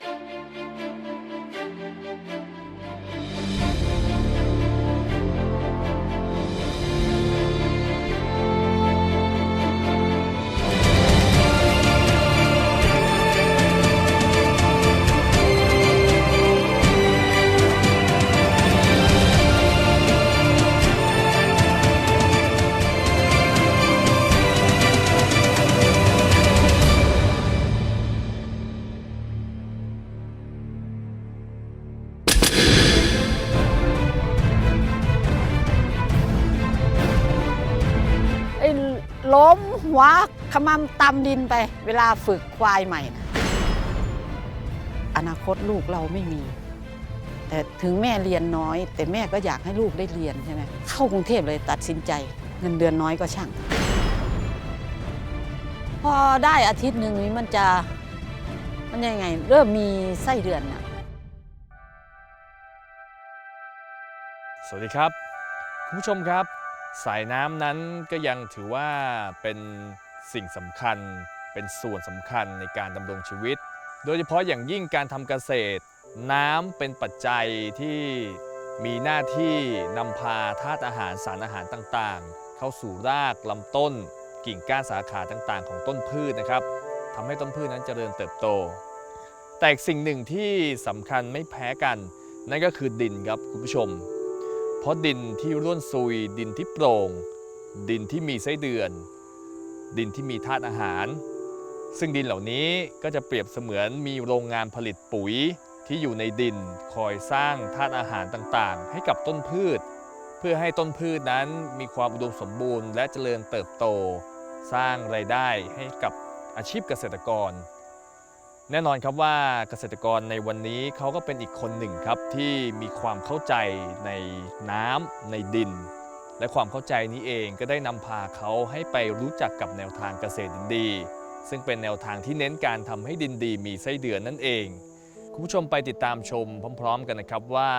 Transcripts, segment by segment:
ไล้มหัวขมำตำดินไป เวลาฝึกควายใหม่นะอนาคตลูกเราไม่มี แต่ถึงแม่เรียนน้อย แต่แม่ก็อยากให้ลูกได้เรียนใช่ไหมเข้ากรุงเทพเลยตัดสินใจ เงินเดือนน้อยก็ช่าง พอได้อาทิตย์หนึ่งนี้มันจะมันยังไง เริ่มมีไส้เดือนอะสวัสดีครับ คุณผู้ชมครับ สายน้ำนั้นก็ยังถือว่าเป็นสิ่งสำคัญ เป็นส่วนสำคัญในการดำรงชีวิต โดยเฉพาะอย่างยิ่งการทำเกษตร น้ำเป็นปัจจัยที่มีหน้าที่นำพาธาตุอาหารสารอาหารต่างๆ เข้าสู่รากลำต้น กิ่งก้านสาขาต่างๆ ของต้นพืชนะครับทำให้ต้นพืชนั้นเจริญเติบโต แต่สิ่งหนึ่งที่สำคัญไม่แพ้กัน นั่นก็คือดินครับคุณผู้ชม เพราะดินที่ร่วนซุย ดินที่โปร่ง ดินที่มีไส้เดือน ดินที่มีธาตุอาหาร ซึ่งดินเหล่านี้ก็จะเปรียบเสมือนมีโรงงานผลิตปุ๋ยที่อยู่ในดินคอยสร้างธาตุอาหารต่างๆ ให้กับต้นพืช เพื่อให้ต้นพืชนั้นมีความอุดมสมบูรณ์และเจริญเติบโต สร้างไรายได้ให้กับอาชีพเกษตรกร แน่นอนครับว่าเกษตรกรในวันนี้เขาก็เป็นอีกคนหนึ่งครับที่มีความเข้าใจในน้ำในดิน และความเข้าใจนี้เองก็ได้นำพาเขาให้ไปรู้จักกับแนวทางเกษตรดินดี ซึ่งเป็นแนวทางที่เน้นการทำให้ดินดีมีไส้เดือนนั่นเอง คุณผู้ชมไปติดตามชมพร้อม ๆ กันนะครับว่า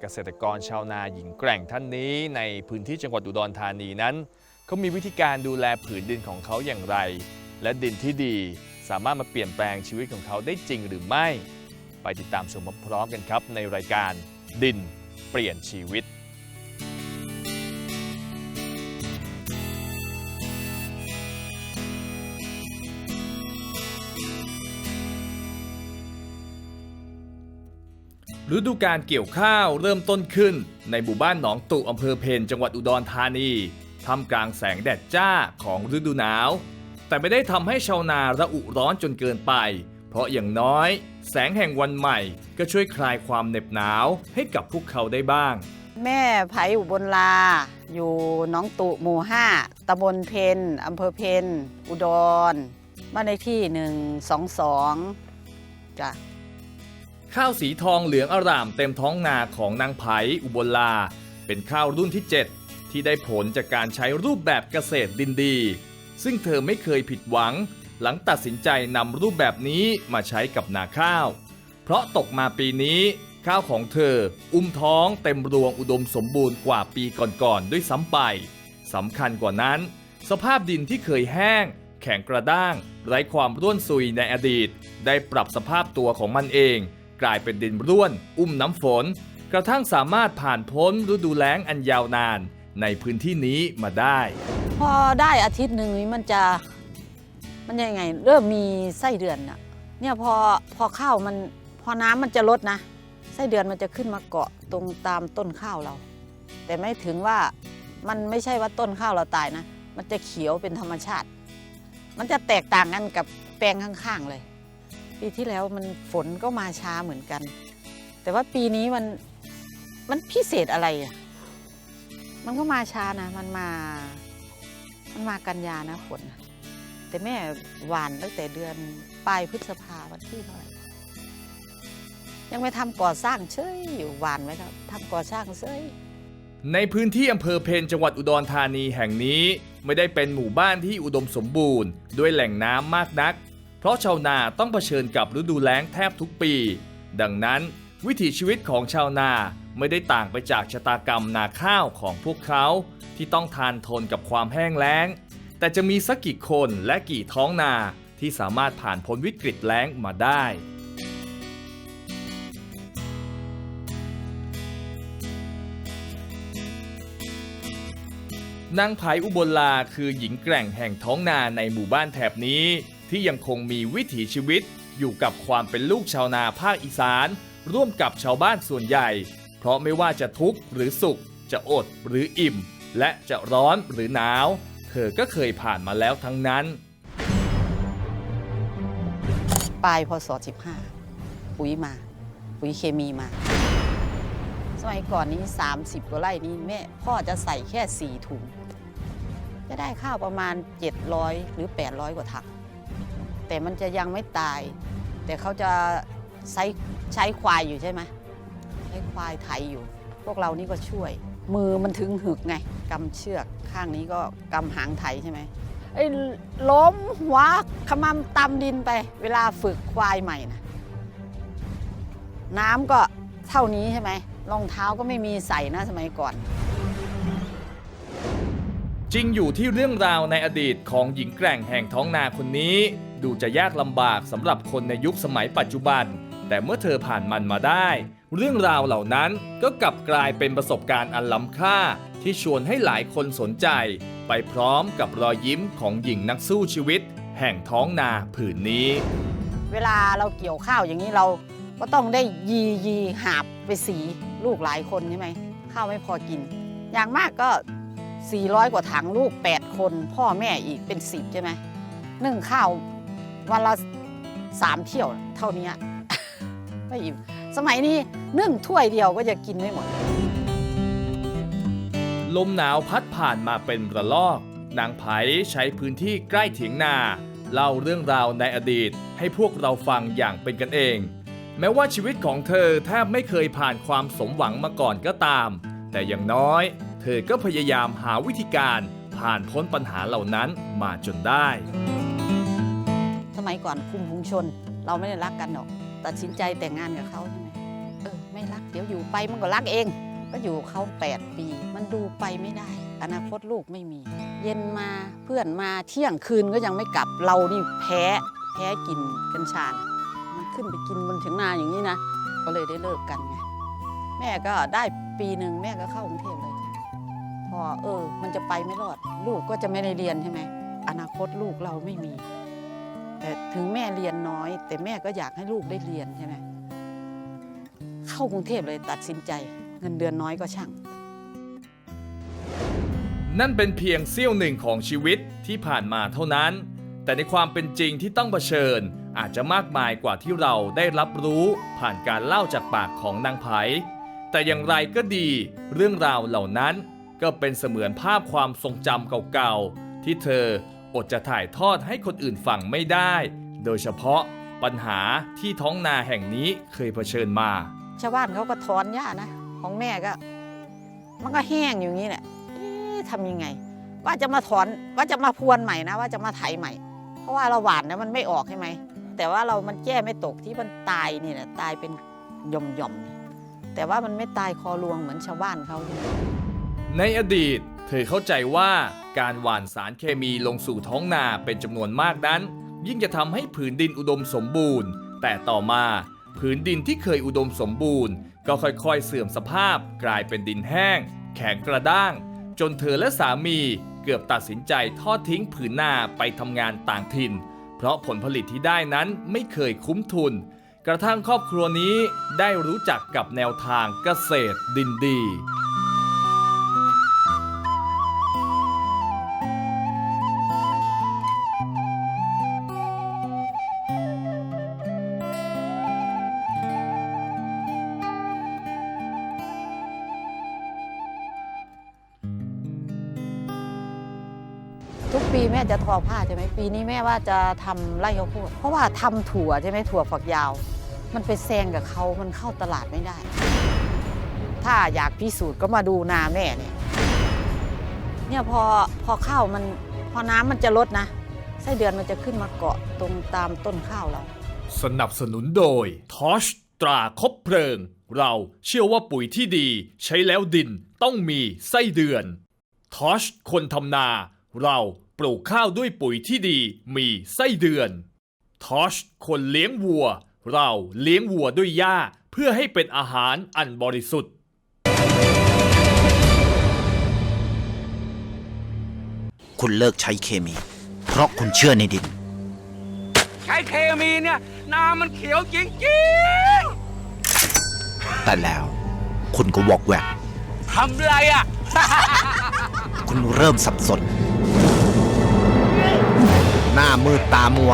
เกษตรกรชาวนาหญิงแกร่งท่านนี้ในพื้นที่จังหวัดอุดรธานีนั้นเขามีวิธีการดูแลผืนดินของเขาอย่างไร และดินที่ดี สามารถมาเปลี่ยนแปลงชีวิตของเขาได้จริงหรือไม่ ไปติดตามชมพร้อมกันครับ ในรายการดินเปลี่ยนชีวิต ฤดูการเกี่ยวข้าวเริ่มต้นขึ้น ในหมู่บ้านหนองตุอำเภอเพนจังหวัดอุดรธานีท่ามกลางแสงแดดจ้าของฤดูหนาว แต่ไม่ได้ทำให้ชาวนาระอุร้อนจนเกินไป เพราะอย่างน้อย แสงแห่งวันใหม่ก็ช่วยคลายความเหน็บหนาวให้กับพวกเขาได้บ้าง แม่ไผ่อุบลลา อยู่หน้องตุหมู่ห้าตำบลเพนอำเภอเพนอุดรบ้านเลขที่หนึ่งสองสองจ้ะข้าวสีทองเหลืองอร่ามเต็มท้องนาของนางไผ่อุบลลา เป็นข้าวรุ่นที่ 7 ที่ได้ผลจากการใช้รูปแบบเกษตรดินดี ซึ่งเธอไม่เคยผิดหวัง หลังตัดสินใจนำรูปแบบนี้มาใช้กับนาข้าว เพราะตกมาปีนี้ ข้าวของเธอ อุ้มท้องเต็มรวงอุดมสมบูรณ์กว่าปีก่อนๆด้วยซ้ำไปสำคัญกว่านั้น สภาพดินที่เคยแห้ง แข็งกระด้าง ไร้ความร่วนซุยในอดีต ได้ปรับสภาพตัวของมันเอง กลายเป็นดินร่วน อุ้มน้ำฝน กระทั่งสามารถผ่านพ้นฤดูแล้งอันยาวนาน ในพื้นที่นี้มาได้ พอได้อาทิตย์หนึ่งนี้มันจะมันยังไง เริ่มมีไส้เดือนอะเนี่ยพอพอข้าวมันพอน้ำมันจะลดนะ ไส้เดือนมันจะขึ้นมาเกาะตรงตามต้นข้าวเรา แต่ไม่ถึงว่ามันไม่ใช่ว่าต้นข้าวเราตายนะ มันจะเขียวเป็นธรรมชาติ มันจะแตกต่างกันกับแปลงข้างๆเลย ปีที่แล้วมันฝนก็มาช้าเหมือนกัน แต่ว่าปีนี้มันมันพิเศษอะไรอะ มันก็มาช้านะ มันมา มันมากันยานะฝนแต่แม่หวานตั้งแต่เดือนปลายพฤษภาวันที่เท่าไหร่ยังไม่ทำก่อสร้างเฉยอยู่หวานไว้แล้วทำก่อสร้างเฉยในพื้นที่อำเภอเพนจังหวัดอุดรธานีแห่งนี้ไม่ได้เป็นหมู่บ้านที่อุดมสมบูรณ์ ด้วยแหล่งน้ำมากนัก เพราะชาวนาต้องเผชิญกับฤดูแล้งแทบทุกปี ดังนั้นวิถีชีวิตของชาวนา ไม่ได้ต่างไปจากชะตากรรมนาข้าวของพวกเขาที่ต้องทานทนกับความแห้งแล้ง แต่จะมีสักกี่คนและกี่ท้องนาที่สามารถผ่านพ้นวิกฤตแล้งมาได้ นางภายอุบลลาคือหญิงแกร่งแห่งท้องนาในหมู่บ้านแถบนี้ ที่ยังคงมีวิถีชีวิตอยู่กับความเป็นลูกชาวนาภาคอีสาน ร่วมกับชาวบ้านส่วนใหญ่ เพราะไม่ว่าจะทุกข์หรือสุข จะอดหรืออิ่ม และจะร้อนหรือหนาว เธอก็เคยผ่านมาแล้วทั้งนั้น ปลายพศ15ปุ๋ยมา ปุ๋ยเคมีมา สมัยก่อนนี้ 30กว่าไร่นี้แม่พ่อจะใส่แค่ 4 ถุง จะได้ข้าวประมาณ 700 หรือ 800 กว่าถังแต่มันจะยังไม่ตาย แต่เขาจะใช้ใช้ควายอยู่ใช่ไหม ใช้ควายไถอยู่ พวกเรานี่ก็ช่วย มือมันถึงหึกไงกำเชือกข้างนี้ก็กำหางไถใช่ไหมไอ้ล้มหัวขมำตำดินไป เวลาฝึกควายใหม่นะน้ำก็เท่านี้ใช่ไหมรองเท้าก็ไม่มีใส่นะสมัยก่อน จริงอยู่ที่เรื่องราวในอดีตของหญิงแกร่งแห่งท้องนาคนนี้ ดูจะยากลำบากสำหรับคนในยุคสมัยปัจจุบัน แต่เมื่อเธอผ่านมันมาได้ เรื่องราวเหล่านั้นก็กลับกลายเป็นประสบการณ์อันล้ำค่า ที่ชวนให้หลายคนสนใจ ไปพร้อมกับรอยยิ้มของหญิงนักสู้ชีวิต แห่งท้องนาผืนนี้ เวลาเราเกี่ยวข้าวอย่างนี้เราก็ต้องได้ยียีหาบไปสีลูกหลายคนใช่ไหมข้าวไม่พอกิน อย่างมากก็ 400 กว่าถังลูก 8 คน พ่อแม่อีกเป็น 10 ใช่ไหมนึ่งข้าววันละสามเที่ยวเท่านี้ไม่อิ่ม สมัยนี้นึ่งถ้วยเดียวก็จะกินไม่หมด ลมหนาวพัดผ่านมาเป็นระลอกนางไผใช้พื้นที่ใกล้เถียงนา เล่าเรื่องราวในอดีตให้พวกเราฟังอย่างเป็นกันเอง แม้ว่าชีวิตของเธอแทบไม่เคยผ่านความสมหวังมาก่อนก็ตาม แต่อย่างน้อย เธอก็พยายามหาวิธีการผ่านพ้นปัญหาเหล่านั้นมาจนได้ สมัยก่อนคุมพุงชน เราไม่ได้รักกันหรอก ตัดสินใจแต่งงานกับเขา เดี๋ยวอยู่ไปมันก็รักเอง ก็อยู่เขา8 ปี มันดูไปไม่ได้ อนาคตลูกไม่มี เย็นมาเพื่อนมาเที่ยงคืนก็ยังไม่กลับเรานี่แพ้แพ้กินกัญชานะมันขึ้นไปกินบนถึงนาอย่างนี้นะ ก็เลยได้เลิกกันไงแม่ก็ได้ปีหนึ่งแม่ก็เข้ากรุงเทพเลย พอเออ มันจะไปไม่รอด ลูกก็จะไม่ได้เรียนใช่ไหมอนาคตลูกเราไม่มี แต่ถึงแม่เรียนน้อย แต่แม่ก็อยากให้ลูกได้เรียนใช่ไหม เข้ากรุงเทพเลยตัดสินใจ เงินเดือนน้อยก็ช่าง นั่นเป็นเพียงเสี้ยวหนึ่งของชีวิตที่ผ่านมาเท่านั้น แต่ในความเป็นจริงที่ต้องเผชิญอาจจะมากมายกว่าที่เราได้รับรู้ผ่านการเล่าจากปากของนางไผแต่อย่างไรก็ดี เรื่องราวเหล่านั้น ก็เป็นเสมือนภาพความทรงจำเก่าๆ ที่เธออดจะถ่ายทอดให้คนอื่นฟังไม่ได้ โดยเฉพาะปัญหาที่ท้องนาแห่งนี้เคยเผชิญมา ชาวบ้านเขาก็ถอนหญ้านะ ของแม่ก็ มันก็แห้งอยู่างนี้แหละเอ๊ะทำยังไง ว่าจะมาถอนว่าจะมาพรวนใหม่นะ ว่าจะมาไถใหม่ เพราะว่าเราหวานนี่ยมันไม่ออกใช่ไหมแต่ว่าเรามันแก้ไม่ตกที่มันตายนี่แหละตายเป็นหย่อมย่อมๆแต่ว่ามันไม่ตายคอรวงเหมือนชาวบ้านเขาในอดีต เธอเข้าใจว่าการหว่านสารเคมีลงสู่ท้องนาเป็นจำนวนมากนั้น ยิ่งจะทำให้ผืนดินอุดมสมบูรณ์ แต่ต่อมา ผืนดินที่เคยอุดมสมบูรณ์ ก็ค่อยๆเสื่อมสภาพกลายเป็นดินแห้ง แข็งกระด้าง จนเธอและสามีเกือบตัดสินใจทอดทิ้งผืนนาไปทำงานต่างถิ่น เพราะผลผลิตที่ได้นั้นไม่เคยคุ้มทุน กระทั่งครอบครัวนี้ได้รู้จักกับแนวทางเกษตรดินดี ปีแม่จะทอผ้าใช่ไหมปีนี้แม่ว่าจะทำไร่ข้าวโพดเพราะว่าทำถั่วใช่ไหมถั่วฝักยาว มันไปแซงกับเขามันเข้าตลาดไม่ได้ ถ้าอยากพิสูจน์ก็มาดูนาแม่เนี่ยเนี่ยพอพอข้าวมันพอน้ำมันจะลดนะไส้เดือนมันจะขึ้นมาเกาะตรงตามต้นข้าวเราสนับสนุนโดยทอชตราคบเพลิง เราเชื่อว่าปุ๋ยที่ดี ใช้แล้วดินต้องมีไส้เดือนทอชคนทำนา เรา ลูกข้าวด้วยปุ๋ยที่ดีมีไส้เดือนทอชคนเลี้ยงวัว เราเลี้ยงวัวด้วยหญ้าเพื่อให้เป็นอาหารอันบริสุทธิ์ คุณเลิกใช้เคมี เพราะคุณเชื่อในดิน ใช้เคมีเนี่ยนามันเขียวจริงแต่แล้วคุณก็วอกแวกๆทำไรอะ คุณเริ่มสับสน หน้ามืดตามัว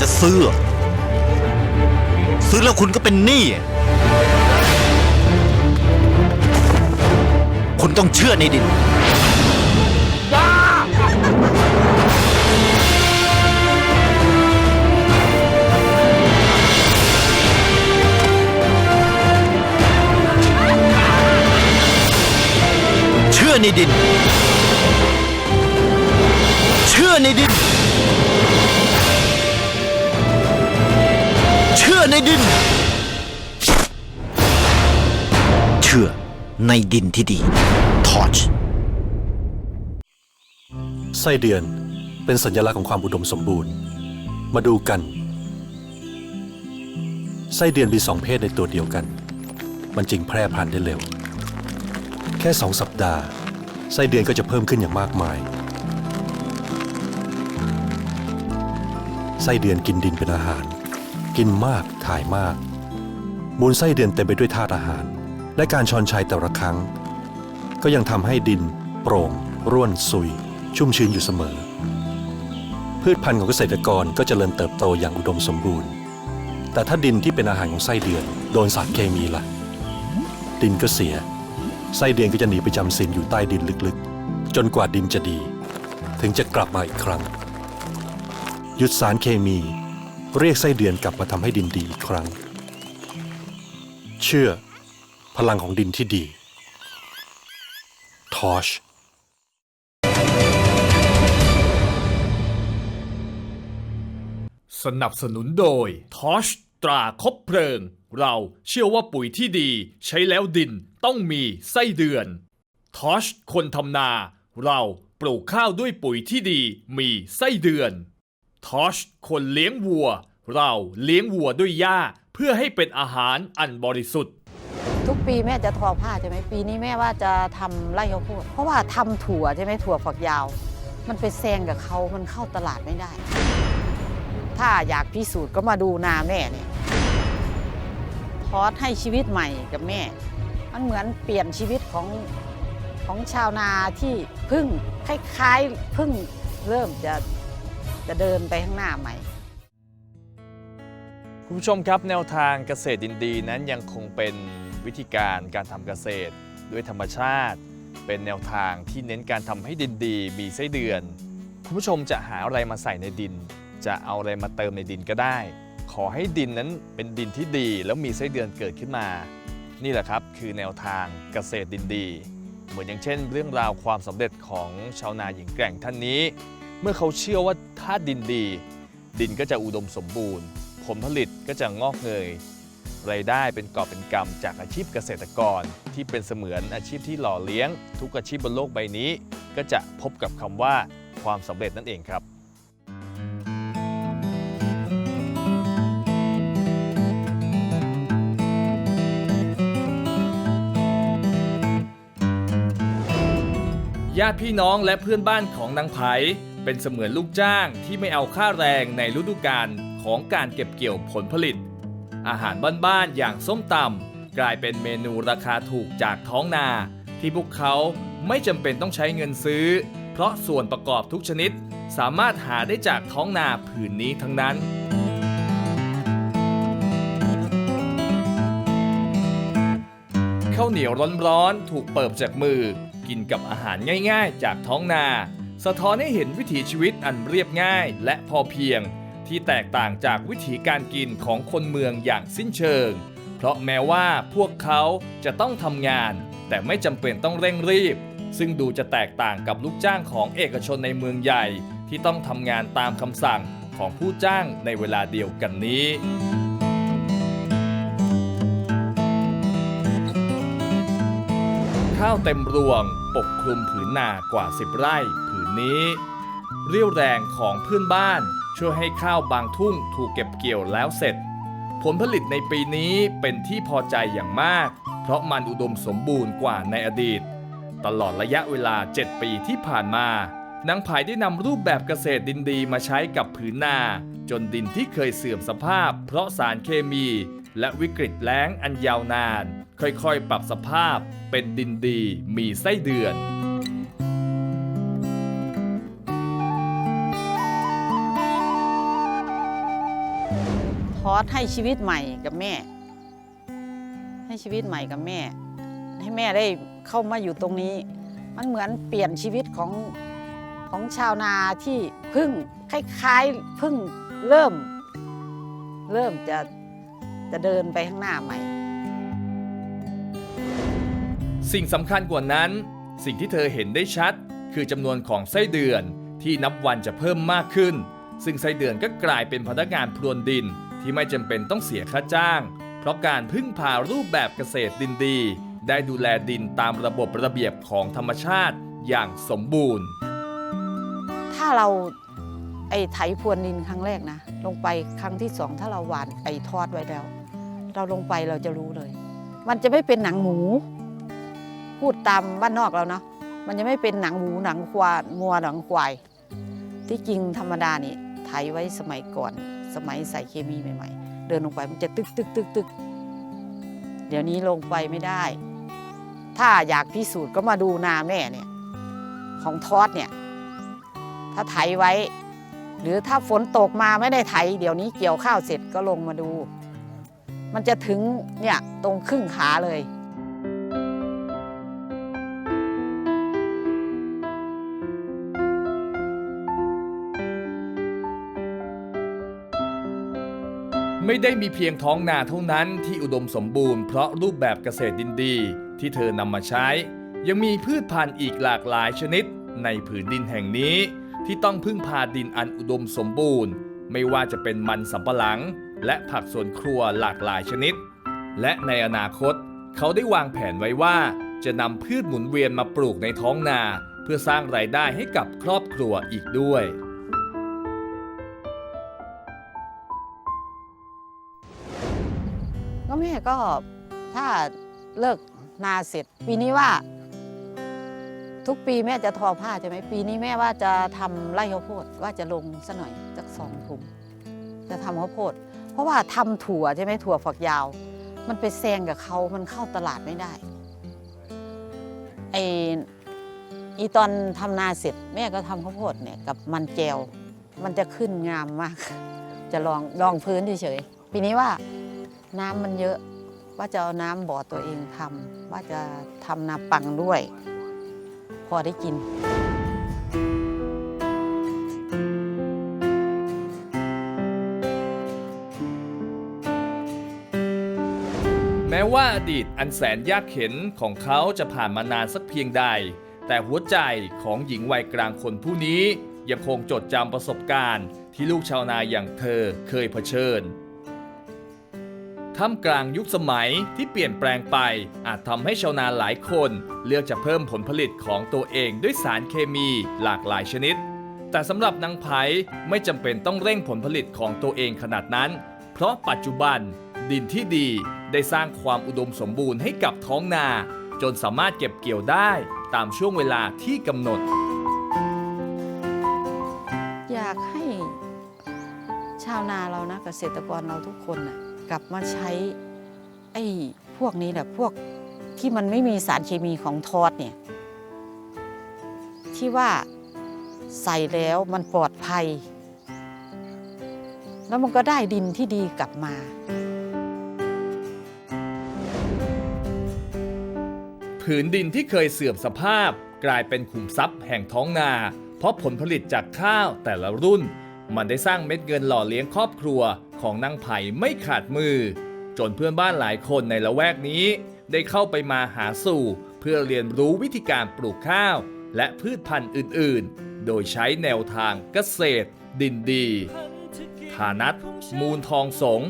จะซื้อ ซื้อแล้วคุณก็เป็นหนี้คุณต้องเชื่อในดินเชื่อในดิน เชื่อในดิน เชื่อในดิน เชื่อในดินที่ดี ทอชไส้เดือนเป็นสัญลักษณ์ของความอุดมสมบูรณ์ มาดูกัน ไส้เดือนมีสองเพศในตัวเดียวกัน มันจึงแพร่พันธุ์ได้เร็ว แค่สองสัปดาห์ ไส้เดือนก็จะเพิ่มขึ้นอย่างมากมาย ไส้เดือนกินดินเป็นอาหาร กินมากถ่ายมาก มูลไส้เดือนเต็มไปด้วยธาตุอาหาร และการชอนชัยแต่ละครั้ง ก็ยังทำให้ดิน โปร่ง ร่วนซุย ชุ่มชื้นอยู่เสมอ พืชพันธุ์ของเกษตรกรก็จเจริญเติบโตอย่างอุดมสมบูรณ์ แต่ถ้าดินที่เป็นอาหารของไส้เดือนโดนสารเคมีล่ะ ดินก็เสีย ไส้เดือนก็จะหนีไปจำศีลอยู่ใต้ดินลึกๆ จนกว่าดินจะดี ถึงจะกลับมาอีกครั้ง หยุดสารเคมี เรียกไส้เดือนกลับมาทำให้ดินดีอีกครั้ง เชื่อ พลังของดินที่ดี ทอชสนับสนุนโดยทอชตราคบเพลิง เราเชื่อว่าปุ๋ยที่ดี ใช้แล้วดินต้องมีไส้เดือนทอชคนทำนา เราปลูกข้าวด้วยปุ๋ยที่ดีมีไส้เดือน ทอชคนเลี้ยงวัว เราเลี้ยงวัวด้วยหญ้า เพื่อให้เป็นอาหารอันบริสุทธิ์ ทุกปีแม่จะทอผ้าใช่ไหมปีนี้แม่ว่าจะทำไร่ข้าวโพดเพราะว่าทำถั่วใช่ไหมถั่วฝักยาว มันไปแซงกับเขามันเข้าตลาดไม่ได้ ถ้าอยากพิสูจน์ก็มาดูนาแม่เนี่ยทอดให้ชีวิตใหม่กับแม่ มันเหมือนเปลี่ยนชีวิตของของชาวนาที่เพึ่งคล้ายๆเพึ่งเริ่มจะ จะเดินไปข้างหน้าใหม่ คุณผู้ชมครับแนวทางเกษตรดินดีนั้นยังคงเป็นวิธีการการทำเกษตรด้วยธรรมชาติ เป็นแนวทางที่เน้นการทำให้ดินดีมีไส้เดือน คุณผู้ชมจะหาอะไรมาใส่ในดิน จะเอาอะไรมาเติมในดินก็ได้ ขอให้ดินนั้นเป็นดินที่ดีแล้วมีไส้เดือนเกิดขึ้นมา นี่แหละครับคือแนวทางเกษตรดินดี เหมือนอย่างเช่น เรื่องราวความสำเร็จของชาวนาหญิงแกร่งท่านนี้ เมื่อเขาเชื่อว่าถ้าดินดี ดินก็จะอุดมสมบูรณ์ ผลผลิตก็จะงอกเงยรายได้เป็นกอบเป็นกำจากอาชีพเกษตรกร ที่เป็นเสมือนอาชีพที่หล่อเลี้ยง ทุกอาชีพบนโลกใบนี้ ก็จะพบกับคำว่าความสำเร็จนั่นเองครับญาติพี่น้องและเพื่อนบ้านของนางไผ เป็นเสมือนลูกจ้างที่ไม่เอาค่าแรงในฤดูกาลของการเก็บเกี่ยวผลผลิต อาหารบ้านๆอย่างส้มตำกลายเป็นเมนูราคาถูกจากท้องนา ที่พวกเขาไม่จำเป็นต้องใช้เงินซื้อ เพราะส่วนประกอบทุกชนิดสามารถหาได้จากท้องนาผืนนี้ทั้งนั้นข้าวเหนียวร้อนๆถูกเปิบจากมือ กินกับอาหารง่ายๆ จากท้องนา สะท้อนให้เห็นวิถีชีวิตอันเรียบง่ายและพอเพียง ที่แตกต่างจากวิถีการกินของคนเมืองอย่างสิ้นเชิง เพราะแม้ว่าพวกเขาจะต้องทำงาน แต่ไม่จำเป็นต้องเร่งรีบ ซึ่งดูจะแตกต่างกับลูกจ้างของเอกชนในเมืองใหญ่ ที่ต้องทำงานตามคำสั่งของผู้จ้างในเวลาเดียวกันนี้ข้าวเต็มรวงปกคลุมผืนนากว่า 10 ไร่ นี้ เรี่ยวแรงของเพื่อนบ้าน ช่วยให้ข้าวบางทุ่งถูกเก็บเกี่ยวแล้วเสร็จ ผลผลิตในปีนี้เป็นที่พอใจอย่างมาก เพราะมันอุดมสมบูรณ์กว่าในอดีต ตลอดระยะเวลา 7 ปีที่ผ่านมานางไผ่ได้นำรูปแบบเกษตรดินดีมาใช้กับผืนนา จนดินที่เคยเสื่อมสภาพ เพราะสารเคมี และวิกฤตแล้งอันยาวนาน ค่อยๆ ปรับสภาพเป็นดินดีมีไส้เดือน อดให้ชีวิตใหม่กับแม่ ให้ชีวิตใหม่กับแม่ ให้แม่ได้เข้ามาอยู่ตรงนี้ มันเหมือนเปลี่ยนชีวิตของของชาวนาที่พึ่งคล้ายๆพึ่งเริ่ม เริ่มจะจะเดินไปข้างหน้าใหม่ สิ่งสำคัญกว่านั้น สิ่งที่เธอเห็นได้ชัด คือจำนวนของไส้เดือนที่นับวันจะเพิ่มมากขึ้น ซึ่งไส้เดือนก็กลายเป็นพนักงานพรวนดิน ที่ไม่จำเป็นต้องเสียค่าจ้าง เพราะการพึ่งพารูปแบบเกษตรดินดี ได้ดูแลดินตามระบบระเบียบของธรรมชาติอย่างสมบูรณ์ ถ้าเราไอ้ไถพรวนดินครั้งแรกนะ ลงไปครั้งที่สองถ้าเราหวานไอ้ทอดไว้แล้ว เราลงไปเราจะรู้เลย มันจะไม่เป็นหนังหมู พูดตามบ้านนอกเราเนาะมันจะไม่เป็นหนังหมูหนังควายงัวหนังควาย ที่จริงธรรมดานี่ไถไว้สมัยก่อน สมัยใส่เคมีใหม่ ๆ เดินลงไปมันจะตึกตึกตึกตึกเดี๋ยวนี้ลงไปไม่ได้ ถ้าอยากพิสูจน์ก็มาดูนาแม่เนี่ยของทอดเนี่ย ถ้าไถไว้ หรือถ้าฝนตกมาไม่ได้ไถ เดี๋ยวนี้เกี่ยวข้าวเสร็จก็ลงมาดู มันจะถึงเนี่ยตรงครึ่งขาเลย ไม่ได้มีเพียงท้องนาเท่านั้นที่อุดมสมบูรณ์เพราะรูปแบบเกษตรดินดี ที่เธอนำมาใช้ ยังมีพืชพันธุ์อีกหลากหลายชนิด ในผืนดินแห่งนี้ ที่ต้องพึ่งพาดินอันอุดมสมบูรณ์ ไม่ว่าจะเป็นมันสำปะหลัง และผักสวนครัวหลากหลายชนิด และในอนาคต เขาได้วางแผนไว้ว่า จะนำพืชหมุนเวียนมาปลูกในท้องนา เพื่อสร้างรายได้ให้กับครอบครัวอีกด้วย แม่ก็ถ้าเลิกนาเสร็จ ปีนี้ว่า ทุกปีแม่จะทอผ้าใช่ไหมปีนี้แม่ว่าจะทำไร่ข้าวโพดว่าจะลงสักหน่อยสักสองถุงจะทำข้าวโพด เพราะว่าทำถั่วใช่ไหมถั่วฝักยาว มันไปแซงกับเขามันเข้าตลาดไม่ได้ไออีตอนทำนาเสร็จ แม่ก็ทำข้าวโพดเนี่ยกับมันแจวมันจะขึ้นงามมาก จะลองลองพื้นเฉยๆปีนี้ว่า น้ำมันเยอะว่าจะเอาน้ำบ่อตัวเองทำว่าจะทำนาปังด้วย พอได้กิน แม้ว่าอดีตอันแสนยากเข็นของเขาจะผ่านมานานสักเพียงใด แต่หัวใจของหญิงวัยกลางคนผู้นี้ยังคงจดจำประสบการณ์ที่ลูกชาวนาอย่างเธอเคยเผชิญ ท่ามกลางยุคสมัยที่เปลี่ยนแปลงไป อาจทำให้ชาวนาหลายคน เลือกจะเพิ่มผลผลิตของตัวเองด้วยสารเคมีหลากหลายชนิด แต่สำหรับนางไผ่ไม่จำเป็นต้องเร่งผลผลิตของตัวเองขนาดนั้น เพราะปัจจุบัน ดินที่ดีได้สร้างความอุดมสมบูรณ์ให้กับท้องนา จนสามารถเก็บเกี่ยวได้ตามช่วงเวลาที่กำหนด อยากให้ชาวนาเรานะเกษตรกรเราทุกคนนะ กลับมาใช้ไอ้พวกนี้แหละพวกที่มันไม่มีสารเคมีของทอดเนี่ยที่ว่าใส่แล้วมันปลอดภัย แล้วมันก็ได้ดินที่ดีกลับมา ผืนดินที่เคยเสื่อมสภาพ กลายเป็นขุมทรัพย์แห่งท้องนา เพราะผลผลิตจากข้าวแต่ละรุ่น มันได้สร้างเม็ดเงินหล่อเลี้ยงครอบครัว ของนางไผ่ไม่ขาดมือ จนเพื่อนบ้านหลายคนในละแวกนี้ ได้เข้าไปมาหาสู่ เพื่อเรียนรู้วิธีการปลูกข้าว และพืชพันธุ์อื่นๆ โดยใช้แนวทางเกษตร ดินดีฐานัทมูลทองสง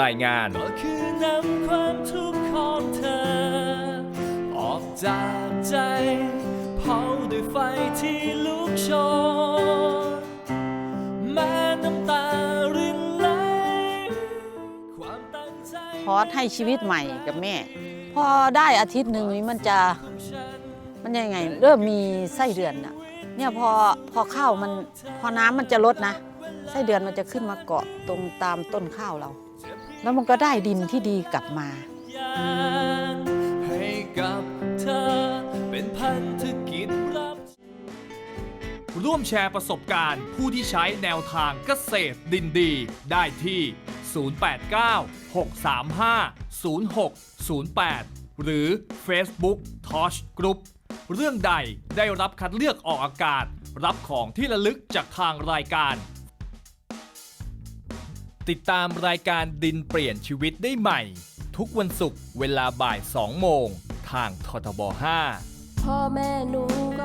รายงานก็คือนำความทุกข์ของเธอ ออกจากใจเผาด้วยไฟที่ลุกโชน ใจทอดให้ชีวิตใหม่กับแม่ พอได้อาทิตย์หนึ่งนี้มันจะของฉันมันมันยังไง เริ่มมีไส้เดือนน่ะเนี่ยพอพอข้าวมันพอน้ำมันจะลดนะไส้เดือนมันจะขึ้นมาเกาะตรงตามต้นข้าวเรา แล้วมันก็ได้ดินที่ดีกลับมาให้กับเธอเป็นพันธกิจรับร่วมแชร์ประสบการณ์ผู้ที่ใช้แนวทางเกษตรดินดีได้ที่ 089-635-0608 หรือ Facebook Touch Group เรื่องใดได้รับคัดเลือกออกอากาศ รับของที่ระลึกจากทางรายการ ติดตามรายการดินเปลี่ยนชีวิตได้ใหม่ ทุกวันศุกร์เวลาบ่าย 2 โมง ทางททบ 5พ่อแม่หนูก็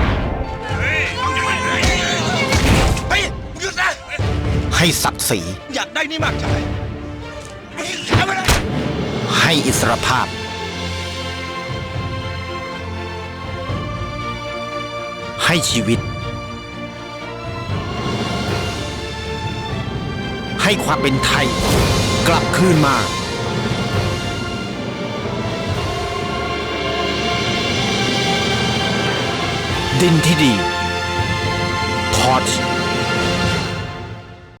ให้ศักดิ์ศรี อยากได้นี่มากใช่ไหมให้อิสรภาพ ให้ชีวิต ให้ความเป็นไทย กลับคืนมาดินที่ดีทอช